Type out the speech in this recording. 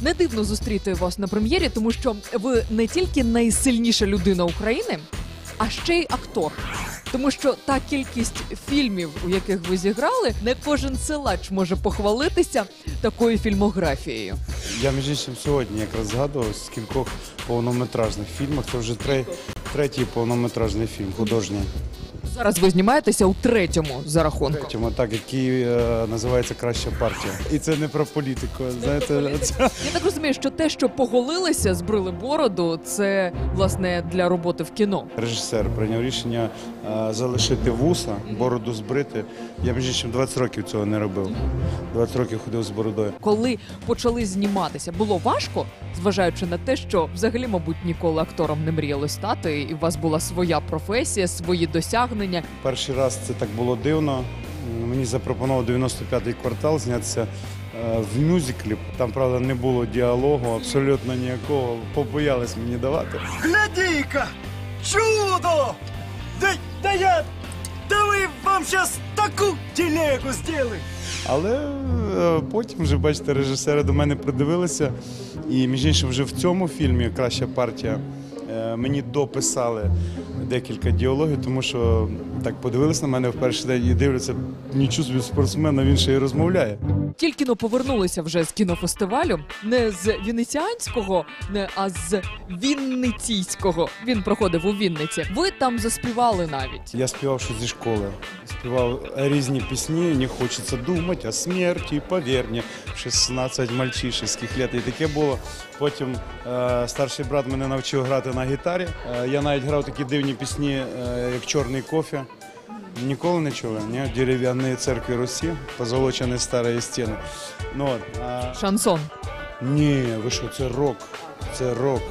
Не дивно зустріти вас на прем'єрі, тому що ви не тільки найсильніша людина України, а ще й актор. Тому що та кількість фільмів, у яких ви зіграли, не кожен силач може похвалитися такою фільмографією. Я між іншим сьогодні якраз згадував з кількох повнометражних фільмах. Це вже тре- третій повнометражний фільм, художній. Зараз ви знімаєтеся у третьому за рахунком. Третьому, так, який е, називається Краща партія. І це не про політику. Знаєте, це Я так розумію, що те, що поголилися, збрили бороду, це власне для роботи в кіно. режисер прийняв рішення е, залишити вуса, бороду збрити. Я між іншим 20 років цього не робив. 20 років ходив з бородою. Коли почали зніматися, було важко, зважаючи на те, що взагалі, мабуть, ніколи актором не мріяли стати, і у вас була своя професія, свої досягнення. Перший раз це так було дивно. Мені запропонував 95-й квартал знятися е, в мюзиклі. Там, правда, не було діалогу, абсолютно ніякого. Побоялись мені давати. Гляди-ка! Чудо! Да, да я... Да вы вам сейчас такую телегу сделаю! Але е, потім вже бачите, режисери до мене придивилися. І між іншим, вже в цьому фільмі Краща партія е, мені дописали декілька діалогів, тому що так подивилися на мене в перший день і дивляться, нічого собі спортсмена, він ще й розмовляє. Тільки но повернулися вже з кінофестивалю, не з венеціанського, не а з вінниційського. Він проходив у Вінниці. Ви там заспівали навіть. Я співав що зі школи. Співав різні пісні, не хочеться думати о смерті, повір мені, 16 мальчишеских лет. І таке було. Потім е, старший брат мене навчив грати на гітарі. Е, я навіть грав такі дивні пісні, е, як Чорний кофе. Ніколи не чули, ні? Дерев'яні церкви Русі, позолочені старі стіни. Ну, от, а... Шансон. Ні, ви що, це рок. Це рок.